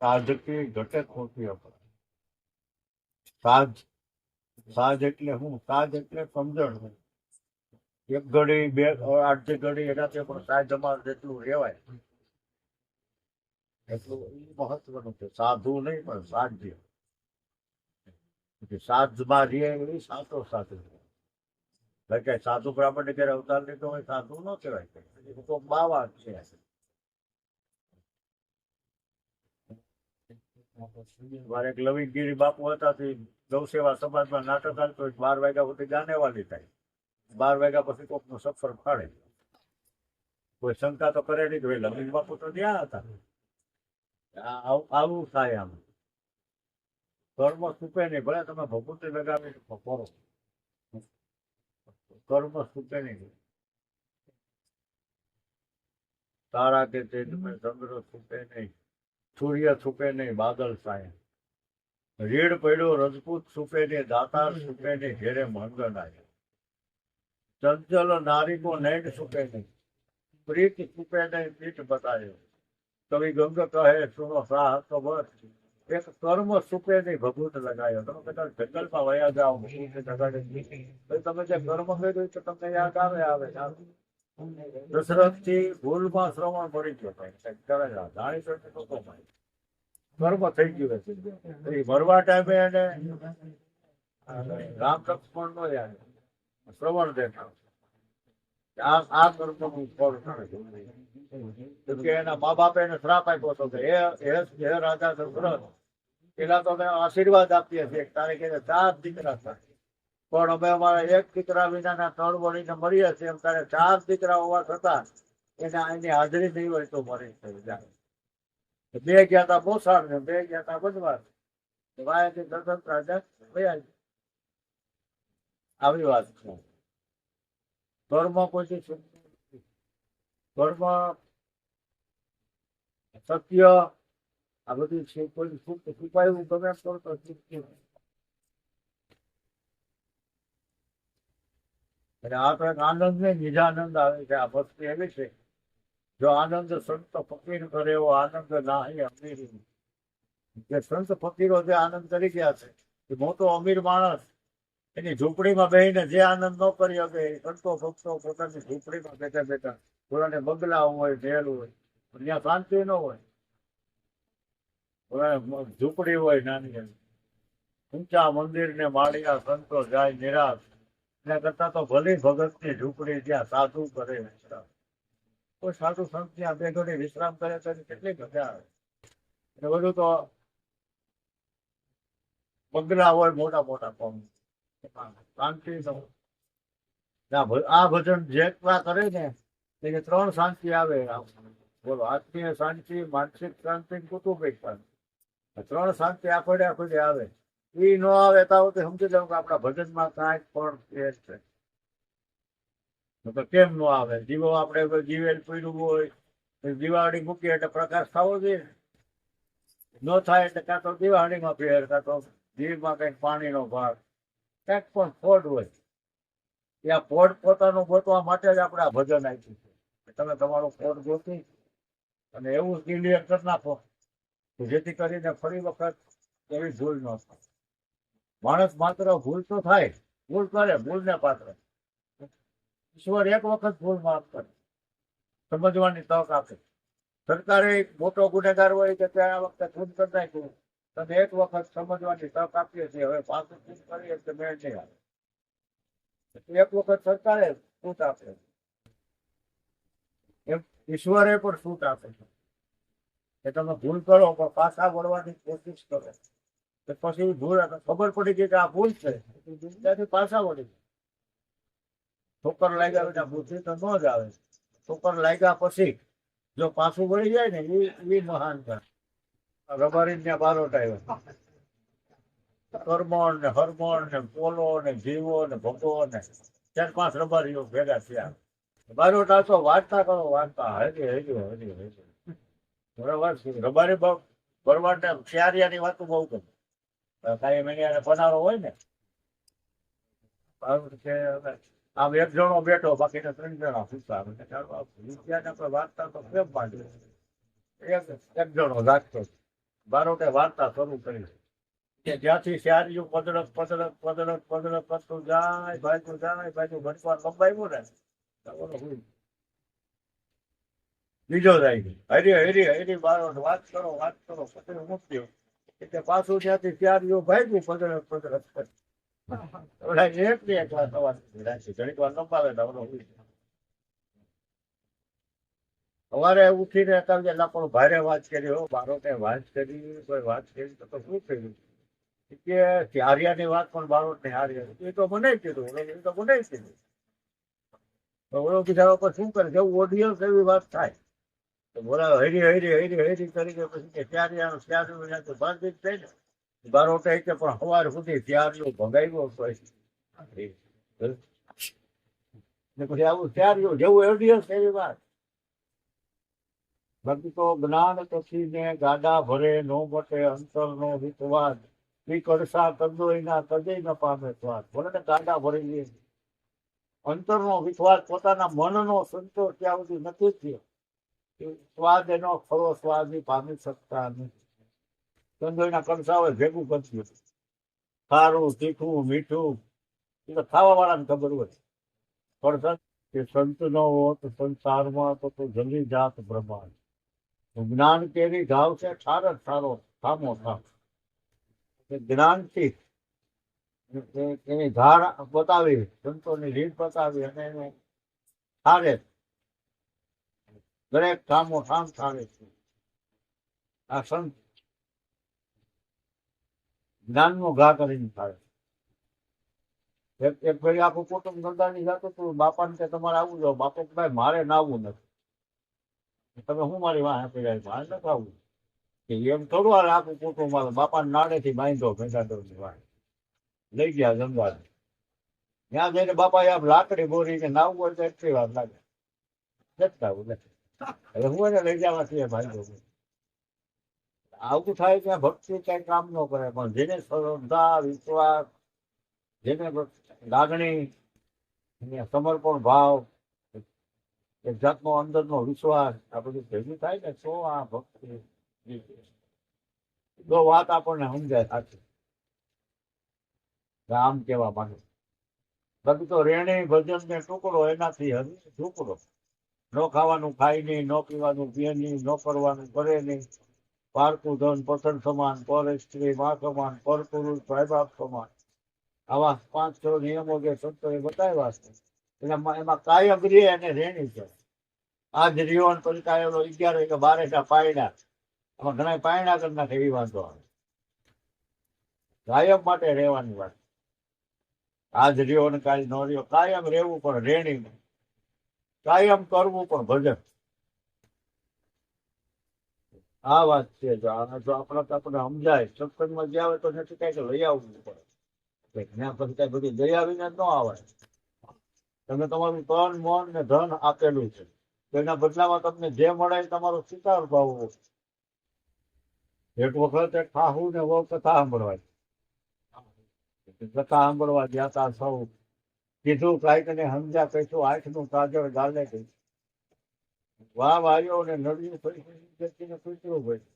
સાધકી ઘટક હોતી અપરાધ સાજ સાજ એટલે હું, સાજ એટલે સમજણ એક ઘડી, બે, આઠ ઘડી એનાથી પણ સાજ અમારે જેટલું રહેવાય. એટલું મહત્વનું છે. સાધુ નહીં, પણ સાધ્ય સાધમાં રહીએ એ સાચો સાધુ કે સાધુ બ્રાહ્મણ ઘેર અવતાર લીધો હોય, સાધુ ન કહેવાય. તો બાવા છે. મારે એક લવિંગગીરી બાપુ હતા તે ગૌ સેવા સમાજમાં નાટક હોય, બાર વાગ્યા સુધી ગાનેવાલી થાય બાર વાગ્યા પછી કોકનો સફર ફાળે. કોઈ શંકા તો કરે નહીં ભાઈ લવિંગ બાપુ તો ત્યાં હતા. આવું થાય આમ. કર્મ સુપે નહીં, ભલે તમે ભગવતી લગાવી કરો. કર્મ સુપે નહીં. તારા કે તે ચંદ્ર સુપે નહીં. સૂર્ય છૂપે નહીં બાદલ સાય રીડ પડ્યો રજપૂત છૂપે નહીં દાતાર છૂપે નહીં ઘેરે મંગન આવે ચંચલ નારી કો છૂપે નહીં. પ્રીત છૂપે નહીં પીઠ બતાવ્યો કવિ ગંગ કહે સુનો સાહ તો બસ એક કર્મ સુપે નહીં ભગવત લગાયો. તમે કદાચ જંગલમાં વયા જાઓ. તમે જે કર્મ કર્યું તો તમને યાદ આવે આવે. આવે. દશરથથી ભૂલમાં શ્રવણ પડી ગયો. જાણી. કર્મ થઈ ગયું હશે એ મરવા ટાઈમે એને રામ લક્ષ્મણ નો યાર શ્રવણ દેખાવ આ આ નું ફળ કે એના મા બાપે એને શ્રાપ આપ્યો હતો કે, હે હે રાજા દશરથ, પેલા તો અમે આશીર્વાદ આપીએ છીએ તારે કે ચાર દીકરા થાય પણ અમે અમારા એક દીકરા વિનાના ત્રણ વળીને મળીએ છીએ. એમ તારે ચાર દીકરા હોવા છતાં એના એની હાજરી નહીં હોય તો મરી થઈ જાય બે ગયા હતા મોસાળ ને બે ગયા હતા બનવાસ વાયાથી દર્શન રાજા વયા આવી વાત છે. ધર્મ કોઈ ધર્મ સત્ય આ બધું છે. કોઈ છુપ- છુપાયું ગમે એમ કરો તો છુપતું નહીં. અને આ તો એક આનંદ ને નિજાનંદ આવે છે. આ ભક્તિ એવી છે. જો આનંદ સંત ફકીર કરે એવો આનંદ ના અમીર. જે સંત ફકીરો જે આનંદ કરી ગયા છે, એ મોટો અમીર માણસ, એની ઝૂંપડીમાં બેહીને જે આનંદ ન કરી શકે સંતો ભક્તો પોતાની ઝૂંપડીમાં બેઠા બેઠા પોતાને બંગલા હોય, જેલ હોય, ત્યાં શાંતિ ન હોય. ઝૂંપડી હોય નાની ઊંચા મંદિર ને માળિયા સંતો જાય નિરાશ. એના કરતા તો ભલી ભગતની ઝૂંપડી જ્યાં સાધુ કરે વિશ્રામ. કોઈ સાધુ સંત ત્યાં બે ઘડી વિશ્રામ કરે તો કેટલી મજા આવે. એટલે બધું તો બંગલા હોય મોટા મોટા પણ શાંતિ આ ભજન જેટલા કરે ને તેને ત્રણ શાંતિ આવે. બોલો, આત્મીય શાંતિ, માનસિક શાંતિ કુટુંબિક શાંતિ. ત્રણ શાંતિ આખોડે આખોડે આવે. એ ન આવે તો સમજી જાઉં કે આપણા ભજનમાં કાંઈક પણ છે. કેમ ન આવે? જીવો આપણે કોઈ જીવેલ પીડું હોય દિવાળી મૂકીએ એટલે પ્રકાશ થવો જોઈએ. ન થાય એટલે કાં તો દિવાળીમાં ફેર, કાં તો જીવમાં કંઈક પાણીનો ભાગ ક્યાંક પણ ફોડ હોય. ત્યાં ફોડ પોતાનું ગોતવા માટે જ આપણે આ ભજન આપ્યું છે. તમે તમારો ફોડ ગોતી અને એવું ક્લિયર કરી નાખો. જેથી કરીને ફરી વખત એવી ભૂલ ન થાય. માણસ માત્ર ભૂલ તો થાય, ભૂલ કરે, ભૂલને પાત્ર. ઈશ્વર એક વખત ભૂલ માફ કરે. સમજવાની તક આપે. સરકારે મોટો ગુનેગાર હોય કે ત્યાં આ વખતે ખૂન કરી નાખ્યું, તમે એક વખત સમજવાની તક આપીએ છીએ. હવે પાછું ખૂન કરીએ તો મેળ નહીં આવે. એક વખત સરકારે છૂટ આપે. એમ ઈશ્વરે પણ છૂટ આપે. છે કે તમે ભૂલ કરો, પણ પાછા વળવાની કોશિશ કરો. પછી ભૂલ ખબર પડી ગઈ કે આ ભૂલ છે. ત્યાંથી પાછા વળી છોકર લાગ્યા વિના બુદ્ધિ તો ન જ આવે. ઠોકર લાગ્યા પછી જો પાછું વળી જાય ને એ એ મહાન છે. રબારી ને બારોટ આવ્યો. કરમણ ને હરમણ ને પોલો ને જીવો ને ભગવો ને ચાર પાંચ રબારીઓ ભેગા થયા. બારોટ આવતો વાંચતા કરો વાંચતા હજી હજી હજી હજી બરાબર. રબારી બરવાટ ને શિયારિયાની વાતો બહુ ગમે કાંઈ મહિના પનારો હોય ને આમ એક જણો બેઠો બાકીના ત્રણ જણા ચાલો આ વિદ્યાને આપણે તો કેમ માંડે એક એક જણો લાગતો બારોટે વાર્તા શરૂ કરી. જ્યાંથી શિયાળિયું પદડક પદળક પદડક પદળક કરતું જાય, ભાઈતું જાય, ભાઈતું ભટવાર લંબાવ્યું ને હું. બીજો જાય. હરી હરી હરી, બારોટ, વાત કરો વાત કરો, પછી મૂક્યો એટલે પાછું ત્યાંથી શિયાળિયું ભાગ્યું પંદર. ઓલા એક ને એક વાર સવાર. સુધી વાર સવારે ઉઠીને તમે પણ ભારે વાત કરી હો બારોટે વાત કરી કોઈ વાત કરી તો શું થયું? કે ની વાત પણ બારોટ ને હારી એ તો મને કીધું એ તો મને કીધું. ઓલો બિચારો પર શું કરે જેવું ઓડિયન્સ એવી વાત થાય. તો બોલા હરી હરી હરી હરી કરીને પછી કે ચારિયાનું ચારિયું તો બાંધી જ થાય ને. બારોટે કે પણ સવાર સુધી ચારિયું ભગાવ્યો પછી પછી આવું ચારિયું જેવું ઓડિયન્સ એવી વાત. બાકી તો જ્ઞાન પછી ને ગાડા ભરે, નો મટે અંતર નો વિશ્વાસ ઈ કરસા કંદોઈના કદે ન પામે સ્વાદ. ભલે ને ગાડા ભરી લે અંતર નો વિશ્વાસ પોતાના મનનો સંતોષ ત્યાં સુધી નથી થયો. સ્વાદ એનો ખરો સ્વાદ પામી શકતા નથી કણસા હોય ભેગું કરતી ખારું, તીખું, મીઠું, એ તો ખાવા વાળાને ખબર હોય. પણ કે સંત નો હોત, સંસારમાં તો તો જલ્દી જાત બ્રહ્માંડ. જ્ઞાન કેરી ઘાવ છે ઠાર જ ઠારો થામ કે જ્ઞાનથી એની ધાર બતાવી, સંતોની રીત બતાવી અને એને ઠારે. દરેક કામો કામ થાય છે. આ સંત જ્ઞાનનો ઘા કરીને થાય એક એક ભાઈ આખું કુટુંબ ધંધાની જતો હતું બાપાને કે તમારે આવું જો બાપા ભાઈ, મારે નાવું નથી. તમે હું મારી વાહ જાય મારે નથી આવું કે એમ થોડું હાલ આખું કુટુંબ હાલે. બાપાને નાડેથી બાંધો ભેંસાડોની વાહ. લઈ ગયા જમવા ત્યાં જઈને બાપાએ આમ લાકડી બોરી કે નાવું હોય તો એટલી વાર લાગે. જતા આવું હવે હું એને લઈ જવા છીએ ભાઈ આવું થાય ત્યાં ભક્તિ કઈ કામ ન કરે પણ જેને શ્રદ્ધા, વિશ્વાસ, જેને લાગણી સમર્પણ ભાવ એક જાતનો અંદરનો વિશ્વાસ, આ બધું થાય ને તો આ ભક્તિ જો વાત આપણને સમજાય સાચી. આમ કેવા માંગે બાકી તો રેણી ભજન ને ટુકડો એનાથી હજી ટુકડો. ન ખાવાનું ખાય નહીં, ન પીવાનું પીએ નહીં, ન કરવાનું કરે નહીં. પારકું ધન પસંદ સમાન પર સ્ત્રી માં સમાન પર પુરુષ ભાઈ બાપ સમાન. આવા પાંચ છ નિયમો જે સંતોએ બતાવ્યા છે એટલે એમાં કાયમ રે અને રેણી છે. આ જ રહ્યો પછી અગિયાર કે બારે ટા પાયડા આમાં ઘણા પાયડા કરી નાખે એવી વાંધો આવે. કાયમ માટે રહેવાની વાત. આજ રહ્યો ને કાલ ન રહ્યો, કાયમ રહેવું પણ રેણી કાયમ કરવું પણ ભજન. આ વાત છે. જો આ જો સમજાય સત્સંગમાં જે આવે તો નથી કાંઈક લઈ આવવું પડે. પછી કાંઈ બધું લઈ આવીને ન આવે. તમે તમારું તન, મન ને ધન આપેલું છે. તો એના બદલામાં તમને જે મળે તમારો સ્વીકાર ભાવવો એક વખત એક ખાહુ ને વહુ કથા સાંભળવા કથા સાંભળવા ગયા તા સૌ. કીધું કાંઈક ને સમજ્યા કહીશું આંખનું કાજળ ગાલે ગઈ વાવ આવ્યો ને નડિયું વ્યક્તિને કૂતરું ભાઈ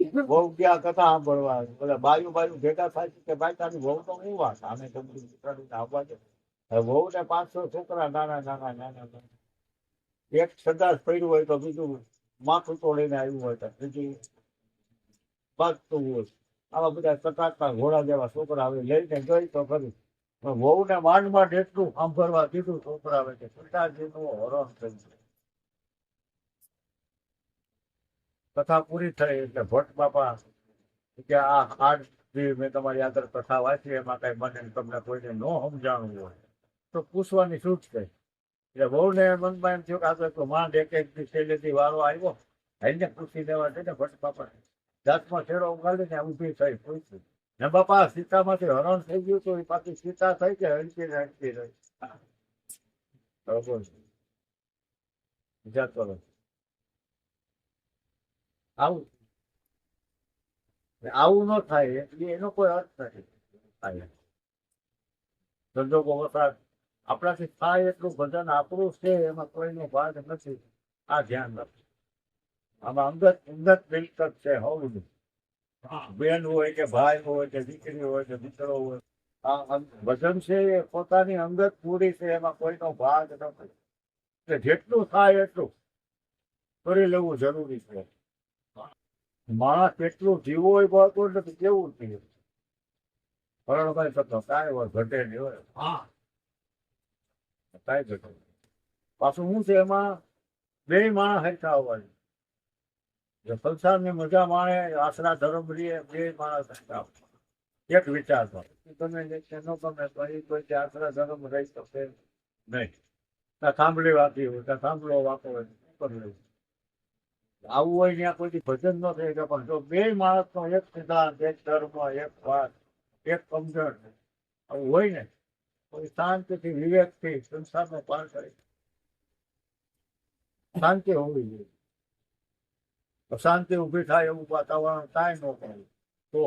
બહુ ગયા કથા સાંભળવા બધા બાયુ બાયું ભેગા થાય છે કે ભાઈ તારી વહુ તો હું વાત? આને તમને દીકરાને આવવા દે. વહુ ને પાંચસો છોકરા નાના નાના નાના નાના. એક સદાસ પડ્યું હોય તો બીજું માથું તોડીને આવ્યું હોય તો બીજું ભાગતું હોય. આવા બધા કટાકતા ઘોડા જેવા છોકરા આવે લઈને જોઈ તો ખરી. પણ વહુ ને માંડ માંડ એટલું સાંભળવા કીધું છોકરાવે કે પિતાજીનું હરણ થયું કથા પૂરી થઈ એટલે ભટ્ટ બાપા કે આ જે મેં તમારી આગળ કથા વાંચી, એમાં કઈ મને તમને કોઈને ન સમજાણું હોય. તો પૂછવાની છૂટ થઈ એટલે બહુ ને મનમાં એમ થયું કે આ તો માંડ એક એક છેલ્લેથી વારો આવ્યો. એને પૂછી દેવા છે ને ભટ્ટ બાપા દાંતમાં છેડો ઉગાડીને ઊભી થઈ પૂછ્યું. ને બાપા સીતામાંથી હરણ થઈ ગયું તો પાછી સીતા થઈ કે હલકી હલકી રહી? બીજા કરો આવું. આવું ન થાય, એટલે એનો કોઈ અર્થ નથી. સંજોગો વસાત, આપણાથી થાય એટલું ભજન આપણું છે, એમાં કોઈનો ભાગ નથી. આ ધ્યાન રાખો આમાં અંગત અંગત મિલકત છે હવની બેન હોય કે ભાઈ હોય કે દીકરી હોય કે દીકરો હોય આ વજન છે એ પોતાની અંગત પૂરી છે એમાં કોઈનો ભાગ નથી એટલે જેટલું થાય એટલું કરી લેવું જરૂરી છે. માણસ કેટલું જીવો હોય બળતું નથી કેવું થયું પરણભાઈ થતો કાંઈ હોય ઘટે નહીં હોય. હા. કાંઈ ઘટે. પાછું શું છે એમાં? બે માણસ આવવાની જે સંસારની મજા માણે આશરા ધર્મ રહીએ બે માણસ એક વિચાર પર તમે એનો ગમે તો એ કોઈ આશરા ધર્મ રહી શકે નહીં. ત્યાં સાંભળી વાતી હોય ત્યાં સાંભળો વાતો હોય લેવું? આવું હોય ત્યાં કોઈ ભજન ન થઈ શકે પણ જો બે માણસનો એક સિદ્ધાંત એક ધર્મ એક વાત એક સમજણ આવું હોય ને કોઈ શાંતિથી વિવેકથી સંસારનો પાર કરે. શાંતિ હોવી જોઈએ. અશાંતિ ઊભી થાય એવું વાતાવરણ કાંઈ ન કરવું તો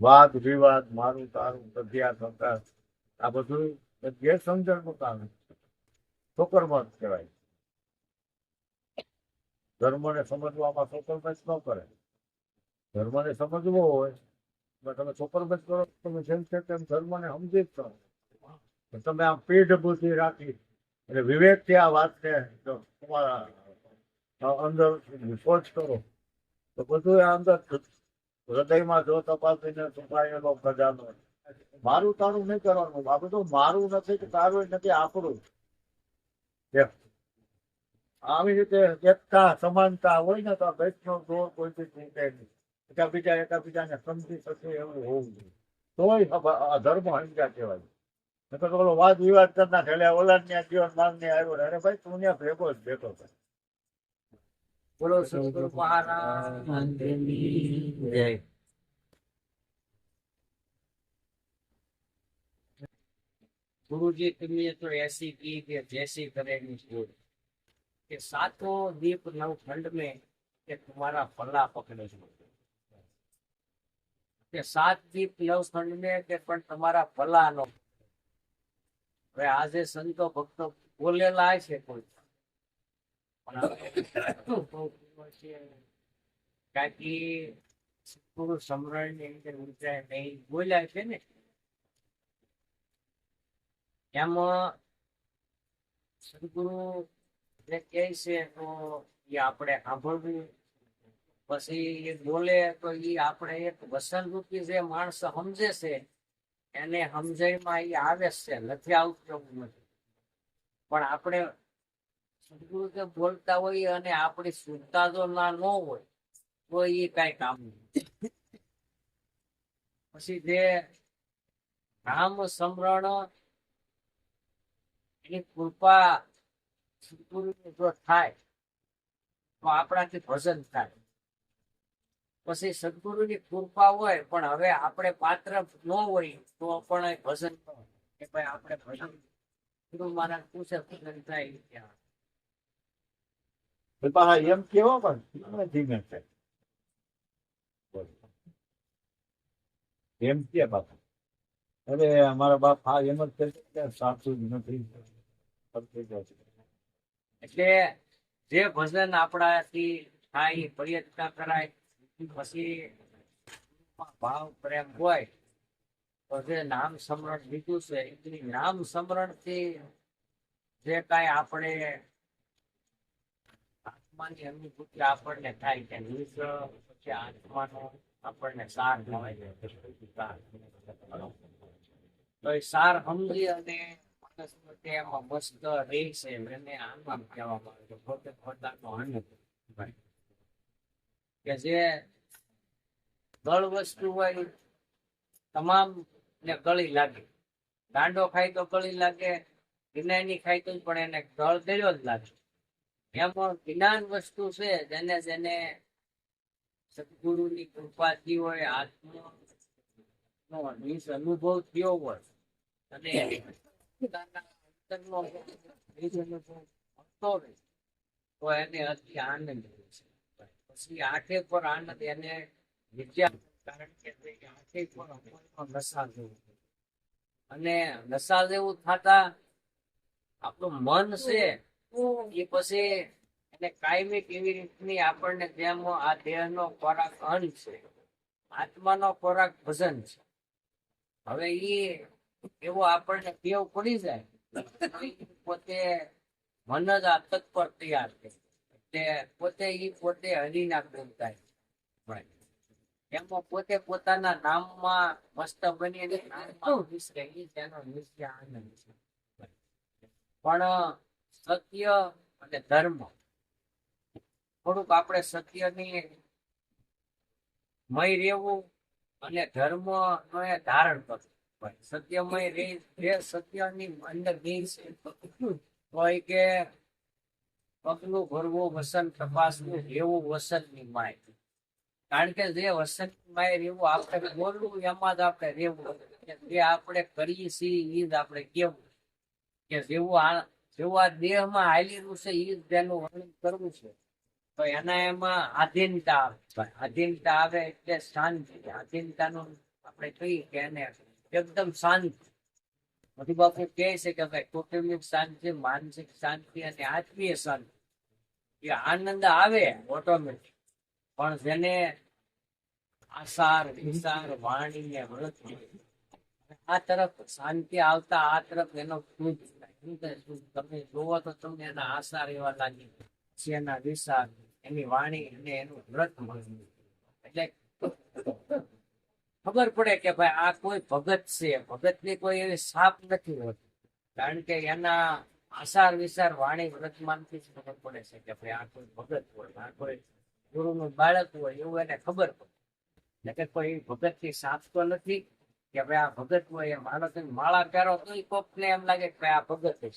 વાદ, વિવાદ, મારું, તારું તથ્યા સંતાર આ બધું ગેરસમજણનું કારણ ઠોકરમાં કહેવાય. ધર્મને સમજવામાં ઠોકરમત ન કરે. ધર્મને સમજવો હોય તમે છોકરમત કરો તમે જેમ છે તેમ ધર્મને સમજી જ કરો તમે આમ પીઠ બુદ્ધિ રાખી એટલે વિવેકથી આ વાતને તમારા અંદર સોચ કરો. તો બધું અંદર હૃદયમાં જો તપાસીને છુપાયેલો ખજાનો. મારું તારું નહીં કરવાનું. આ બધું મારું નથી કે તારું નથી, આપણું. આવી રીતે એકતા, સમાનતા હોય ને તો બેચનો દોર કોઈથી ચૂંટે નહીં. એકાબીજા એકાબીજાને સમજી શકે એવું હોવું જોઈએ. તોય ધર્મ હિંસા કહેવાય. નકર ઓલો વાદ વિવાદ કરતા ઠેલે ઓલા ને જીવન માલ ને આવ્યો અરે ભાઈ તું ત્યાં ભેગો જ ભેગો છે. બોલો જય. ગુરુજી તમને તો એસી કી કે જૈસી કરેની કે સાતો દીપ નવ ખંડ મે કે તમારા ફલા પકડે છે. કે સાત દીપ નવ ખંડ મે કે પણ તમારા ફલા નો હવે આજે સંતો ભક્તો બોલેલા છે કોઈ. એ આપણે સાંભળવું પછી એ બોલે તો એ આપણે એક વસન રૂપી જે માણસ સમજે છે એને સમજણમાં એ આવે છે નથી આવતું નથી પણ આપણે જે બોલતા હોય અને આપણે સુનતા જો ના ન હોય, તો એ કઈ કામ પછી જે રામ સમરણ એની કૃપા જો થાય, તો આપણાથી ભજન થાય. પછી સદગુરુની કૃપા હોય, પણ હવે આપણે પાત્ર ન હોય, તો પણ ભજન કે ભાઈ આપણે ભજન ગુરુ મહારાજ પૂછે ભજન થાય ત્યાં. પાછા એમ કેવો પણ ધીમે છે એમ કે બાપા અરે અમારા બાપ હા એમ જ કે સાચું નથી. એટલે જે ભજન આપણાથી થાય એ પ્રયત્ન કરાય પછી ભાવ પ્રેમ હોય તો જે નામ સ્મરણ લીધું છે એ નામ સમરણથી જે કાંઈ આપણે આત્માની અનુભૂતિ આપણને થાય કે નિજ કે આત્માનો આપણને સાર તો એ સાર સમજી અને છે જે ગળ વસ્તુ હોય તમામ ને ગળી લાગે. ગાંડો ખાય તો ગળી લાગે, વિનાયની ખાય તો પણ એને ગળ દેલો જ લાગે. એમાં જ્ઞાન વસ્તુ છે જેને જેને સદગુરુની કૃપાથી હોય આત્મા અનુભવ થયો હોય અને તો એને અતિ આનંદ પછી આંખે પર આનંદ એને વિદ્યા કારણ કે આંખે પર નશા જેવું અને નશા જેવું થતા આપણું મન છે એ પછી એટલે કાયમી કેવી રીતની આપણને જેમ આ દેહનો ખોરાક અન્ન છે, આત્માનો ખોરાક ભજન છે. હવે એ એવો આપણને ટેવ પડી જાય પોતે મન જ આ તત્પર તૈયાર છે. એટલે પોતે એ પોતે હરિના ગુણતા એમાં પોતે પોતાના નામમાં મસ્ત બની અને નામમાં વિસરે એ તેનો નિશ્ચય આનંદ છે. પણ સત્ય અને ધર્મ. થોડુંક આપણે સત્યની મય રહેવું અને ધર્મ નો એ ધારણ કરવું. સત્યમય રે સત્યની અંદર રહી છે, હોય કે પગલું ભરવું, વસન તપાસવું, રહેવું, વસનની માય. કારણ કે જે વસન માય રહેવું, આપણે બોલવું, એમાં જ આપણે રહેવું. જે આપણે કરીએ છીએ એ જ આપણે કેવું કે જેવું જેવું આ દેહમાં હાલેલું છે એ તેનું વર્ણન કરવું છે તો એના એમાં આધીનતા આવે આધીનતા આવે એટલે શાંતિ આધીનતાનું આપણે કહીએ કે એને એકદમ શાંતિ બધું બાપુ કહે છે કે ભાઈ, કુટુંબિક શાંતિ, માનસિક શાંતિ અને આત્મીય શાંતિ એ આનંદ આવે ઓટોમેટિક પણ જેને આસાર, વિસાર વાણી ને વૃત્તિ આ તરફ શાંતિ આવતા, આ તરફ એનો? શુદ્ધ. તમે જોવો તો તમને એના આસાર એવા લાગે પછી એના એની વાણી અને એનું વ્રત એટલે ખબર પડે કે ભાઈ આ કોઈ ભગત છે. ભગતની કોઈ એવી સાપ નથી હોતી. કારણ કે એના આસાર વિસાર વાણી વ્રતમાનથી જ ખબર પડે છે કે ભાઈ આ કોઈ ભગત હોય, આ કોઈ ગુરુનું બાળક હોય એવું એને ખબર પડે. એટલે કોઈ ભગતની સાપ તો નથી. કે ભાઈ આ ભગત હોય એ માણસ માળા પહેરો તો કોક ને એમ લાગે કે આ ભગત છે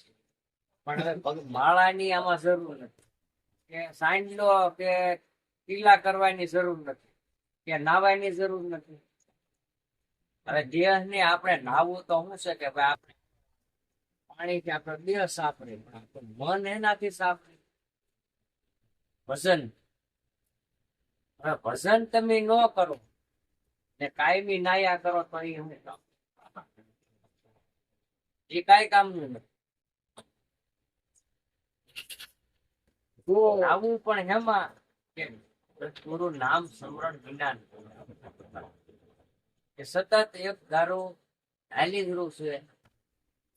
પણ માળાની આમાં જરૂર નથી. કે સાંજલો કે ટીલા કરવાની જરૂર નથી. કે નાવાની જરૂર નથી. હવે દેહ ને આપણે નાહવું તો શું છે કે ભાઈ આપણે પાણીથી આપણો દેહ સાફ રહે મન એનાથી સાફ રહે. ભજન. હવે ભજન તમે ન કરો. ને કાયમી નાયા કરો તો એ હું કામ એ કાંઈ કામનું નથી. આવું પણ હેમાં ગુરુ નામ સ્મરણ જ્ઞાન કે સતત એક ધારો હાલી જ છે.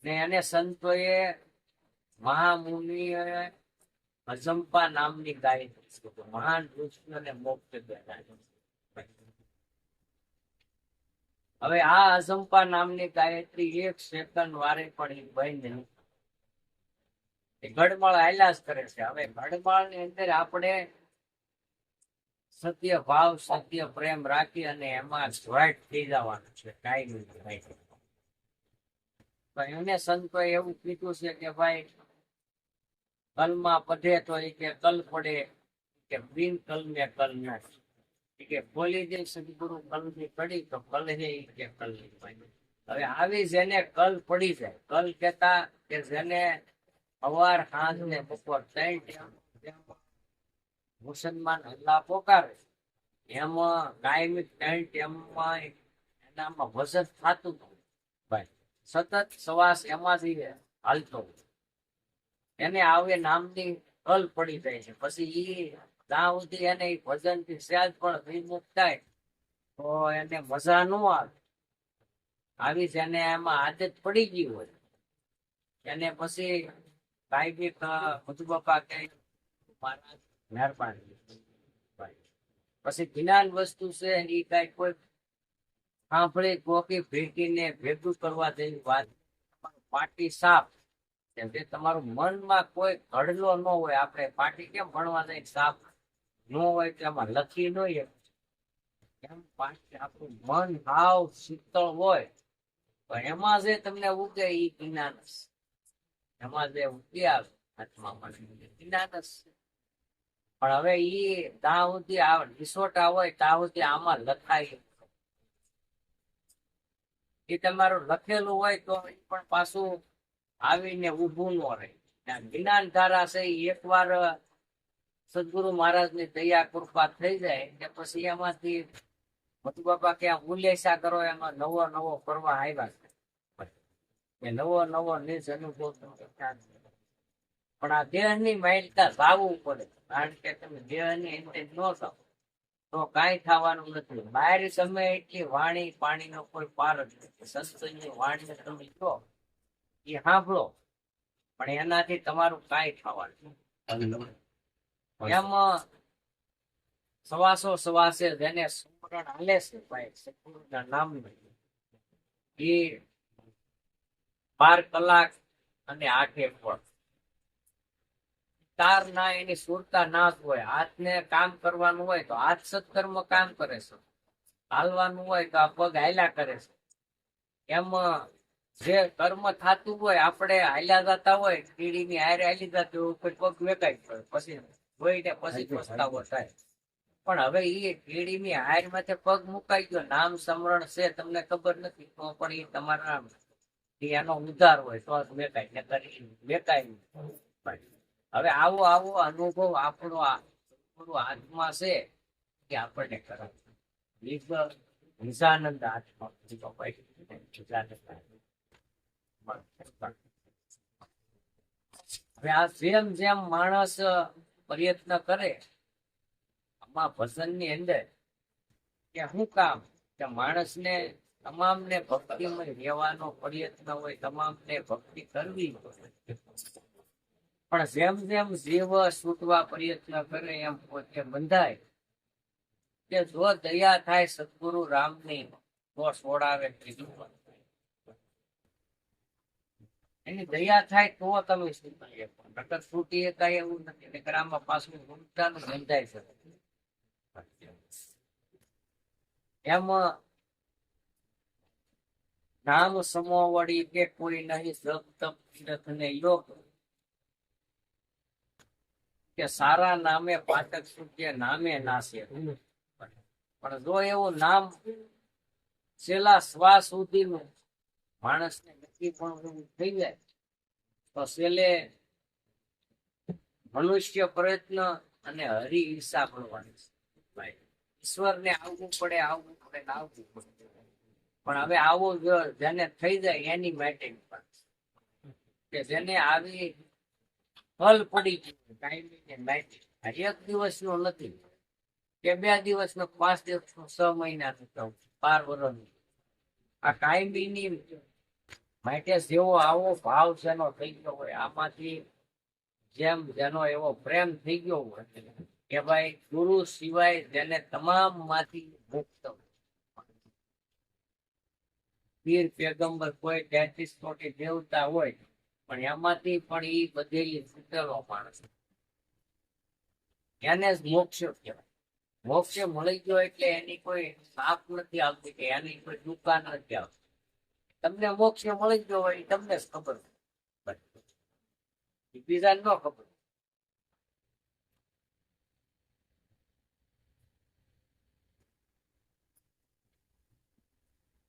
ને એને સંતોએ મહામુનિએ અજંપા નામની ગાય મહાન કૃષ્ણને મોક્ષ દેનારી હવે આ અસંપા નામની ગાયત્રી એક સેકન્ડ વારે પણ એ બહેન ગઢમાળ ગડમાળ કરે છે. હવે ગડમાળની અંદર આપણે સત્ય ભાવ, સત્ય પ્રેમ રાખી અને એમાં જોઈટ થઈ જવાનું છે. કાંઈ નહીં તો એને સંતોએ એવું કીધું છે કે ભાઈ, કલમાં પડે તો એ કે કલ પડે કે બિન કલ ને કલ ના એ કે બોલી દે સદગુરુ કલની પડી, તો કલ હે કે કલની પડી હવે આવી જેને કલ પડી જાય, કલ કેતા કે જેને અવાર હાથ ને બપોર મુસલમાન અલ્લાહ પોકારે, એમાં કાયમી ત્રણ ટેમમાં એનામાં વસત થતું હતું. ભાઈ, સતત સવાસ એમાંથી હાલતો એને આવે નામની કલ પડી જાય છે. પછી ઈ ત્યાં સુધી એને ઈ ભજનથી સહેજ પણ વિમુખ થાય, તો એને મજા ન આવે. આવી જ એમાં આદત પડી ગઈ હોય. એને પછી કાયમી મધુ બાપા કે પછી જ્ઞાન વસ્તુ છે એ કઈ કોઈ સાંભળે કોકી ભેટીને ભેગું કરવા જેવી વાત પાટી સાફ. કે તમારું મનમાં કોઈ ઘડલો ન હોય, આપણે પાટી કેમ ભણવા જાય સાફ હોય કે આમાં લખી ન એમ પાટી આપણું મન, ભાવ, શીતળ હોય. તો એમાં જે તમને ઉગે એ જ્ઞાનસ. એમાં જે ઉગે આવે આત્મામાં એ જ્ઞાન પણ હવે એ ત્યાં સુધી આ નિસોટા હોય ત્યાં સુધી આમાં લખાય. એ તમારું લખેલું હોય તો એ પણ પાછું આવીને ઊભું ન રહે. જ્ઞાન ધારા છે એકવાર સદગુરુ મહારાજની દયા કૃપા થઈ જાય કે પછી એમાંથી મધુ બાપા કે ઉલ્લેસા કરો, એમાં નવો નવો કરવા આવ્યા છે. એ નવો નવો નિજ અનુભવ પણ આ દેહની માઇલતા લાવવું પડે, કારણ કે તમે દેહની અંદર ન થાવ તો કાંઈ થવાનું નથી. બહાર તમે એટલી વાણી પાણીનો કોઈ પાર જ નથી. સંતની વાણી તમે જો એ સાંભળો. પણ એનાથી તમારું કાંઈ થવાનું. એમ સવાસો સવાસે જેને સ્મરણ હાલે છે ભાઈ સદગુરુના નામ એ બાર કલાક અને આઠે પણ તાર ના એની સુરતા ના જ હોય. હાથને કામ કરવાનું હોય તો હાથ સત્કર્મ કામ કરે છે. હાલવાનું હોય તો આ પગ હાલ્યા કરે છે. એમ જે કર્મ થતું હોય, આપણે હાલ્યા જતા હોય, કીડીની હારે હાલી જતી હોય પગ વેકાઈ પડે પછી જોઈને પછી પસ્તાવો થાય. પણ હવે એ કીડીની હાર માથે પગ મુકાઈ ગયો નામ સમરણ છે તમને ખબર નથી તો પણ એ તમારા એનો ઉધાર હોય તો મેકાય ને કરી મેકાય હવે આવો આવો અનુભવ આપણો આત્મા છે કે આપણને કરે. હિંસાનંદ આત્મા. હવે આ જેમ જેમ માણસ પ્રયત્ન કરે, આમાં ભજનની અંદર કે શું કામ? કે માણસને, તમામને ભક્તિમય રહેવાનો પ્રયત્ન હોય, તમામને ભક્તિ કરવી પણ જેમ જેમ જીવ છૂટવા પ્રયત્ન કરે, એમ પોતે બંધાય. કે જો દયા થાય, સદગુરુ રામની તો છોડાવે ત્રીજું. એની દયા થાય તો તમે છૂટી શકો શકાય એવું નથી. નકર આમાં પાછું ઉલટાનું બંધાય શકે એમ નામ સમો વળી કે કોઈ નહીં, જપ, તપ, તીરથ ને યોગ કે સારા નામે પાતક સૂટ્ય નામે નાશે પણ જો એવું નામ છેલ્લા શ્વાસ સુધીનું માણસને થઈ જાય તો છેલ્લે મનુષ્ય પ્રયત્ન અને હરિ ઈર્ષા ભણવાની છે. ઈશ્વરને આવવું પડે આવવું પડે આવવું પડે. પણ હવે આવો જેને થઈ જાય એની માટે કે જેને આવી ફલ પડી ગયું ને માટે આ એક દિવસનો નથી. કે બે દિવસનો, પાંચ દિવસનો, છ મહિના થતા બાર વર્ષનો આ કાયમીની માટે જેવો આવો ભાવ જેનો થઈ ગયો હોય, આમાંથી જેમ જેનો એવો પ્રેમ થઈ ગયો હોય, કે ભાઈ ગુરુ સિવાય જેને તમામમાંથી મુક્ત પીર પેગંબર કોઈ તેત્રીસ કોટી દેવતા હોય, પણ એમાંથી પણ ઈ બધેલી ફૂટેલો માણસ. એને જ મોક્ષ કહેવાય. મોક્ષ મળી ગયો એટલે એની કોઈ સાપ નથી આવતી કે એની કોઈ દુકાન નથી આવતી. તમને મોક્ષ મળી ગયો હોય તમને ખબર. બીજા ન ખબર.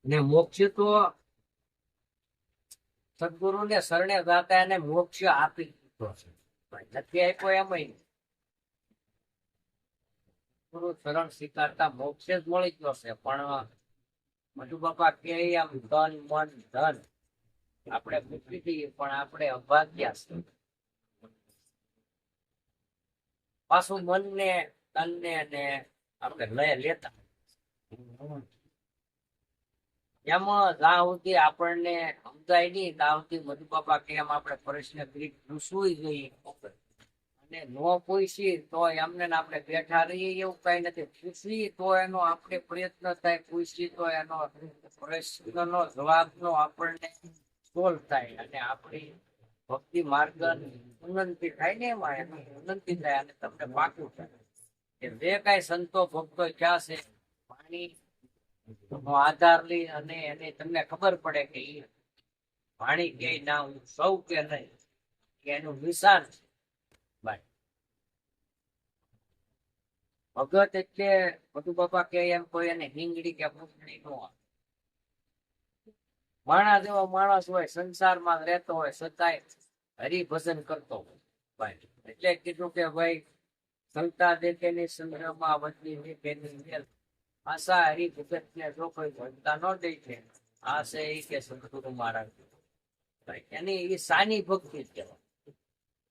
ને મોક્ષ તો સદગુરુ ને શરણે દાતા એને મોક્ષ આપી દીધો છે. નથી આપ્યો એમ. ગુરુ શરણ સ્વીકારતા મોક્ષ જ મળી ગયો છે, પણ મધુ બાપા કે આમ ધન, મન, ધન. આપણે મૂકી દઈએ, પણ આપણે અભાગ્યા છે પાછું મનને તનને ને આપણે લય લેતા. એમ જ્યાં સુધી આપણને સમજાય નહીં ત્યાં સુધી મધુ બાપા કે એમ આપણે પ્રશ્ન કરી ઘૂસવું જોઈએ અને નો પૂછીએ તો એમને આપણે બેઠા રહીએ એવું કઈ નથી. પૂછીએ તો એનો આપણે પ્રયત્ન થાય, પૂછીએ તો એનો પ્રશ્નનો જવાબનો આપણને સોલ્વ થાય અને આપણી ભક્તિ માર્ગ ઉન્નતિ થાય ને એમાં ઉન્નતિ થાય અને તમને પાકું થાય. જે કઈ સંતો ભક્તો ક્યાં છે? પાણી નો આધાર લઈ અને એને તમને ખબર પડે કે એ વાણી કે ના હું સૌ કે નહીં. કે એનું નિશાન છે ભાઈ ભગત એટલે બધું બાપા કે એમ કોઈ એને હિંગડી કે પૂંછડી નો આવે માણસ જેવો માણસ હોય, સંસારમાં રહેતો હોય છતાંય હરિભજન કરતો હોય. એટલે કીધું કે ભાઈ સંતા દેખેની સંગ્રહમાં વચની દેખેની મેલ. આશા હરિભગત ને જો કોઈ ભજતા ન દે છે આ એ કે સદગુરુ મહારાજ એની એ સાની ભક્તિ જ કહેવાય.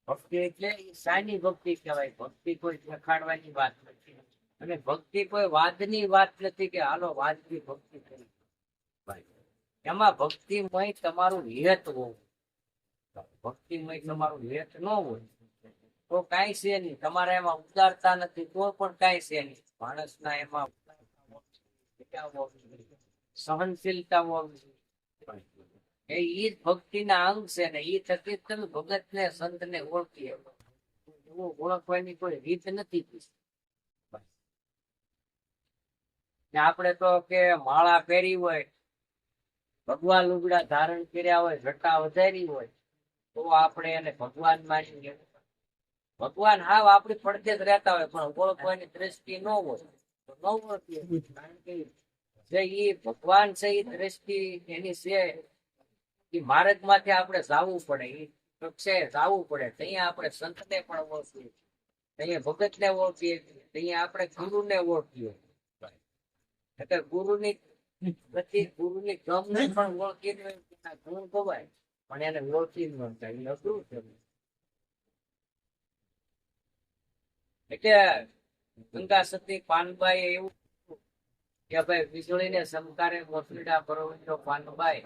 ભક્તિ એટલે સાની ભક્તિ કહેવાય. ભક્તિ કોઈ દેખાડવાની વાત નથી. અને ભક્તિ કોઈ વાદની વાત નથી કે હાલો વાદની ભક્તિ કરી. એમાં ભક્તિમય તમારું હેત હોવું. ભક્તિમય તમારું હેત ન હોય તો કઈ છે નહીં. તમારે એમાં ઉદારતા નથી તો પણ કાંઈ છે નહીં. માણસના એમાં સહનશીલતા હોવી એ જ ભક્તિના અંગ છે ને, ઈ થકી તમે ભગત ને સંત ને ઓળખી ઓળખવાની કોઈ રીત નથી. ને આપણે તો કે માળા પહેરી હોય, ભગવાન લુગડા ધારણ કર્યા હોય જટા વધારી હોય, તો આપણે એને ભગવાન માની ભગવાન હાવ આપણી પડદે જ રહેતા હોય, પણ ઓળખવાની દ્રષ્ટિ ન હોય ન ઓળખીએ કારણ કે જે ઈ ભગવાન છે એ દ્રષ્ટિ એની છે એ માર્ગમાંથી આપણે જાવું પડે એ કક્ષે જાવું પડે. ત્યાં આપણે સંતને પણ ઓળખીએ ત્યાં ભગત ને ઓળખીએ ત્યાં આપણે ગુરુને ઓળખીએ એટલે ગુરુની પ્રતિ ગુરુની ગમને પણ ઓળખી ગુણ ગવાય પણ એને ઓળખી ન થાય એ અઘરું છે. એટલે ગંગા સતી, પાનબાઈ એવું કે ભાઈ, વીજળીને સમકારે મોસલીડા પરોવીનો પાનબાઈ.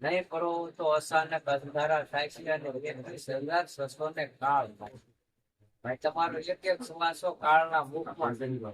નહીં કરો તો અચાનક અંધારા થાય છે અને એકવીસ હજાર ને કાળ થાય. ભાઈ, તમારો એક એક શ્વાસો કાળના મુખમાં જન્મ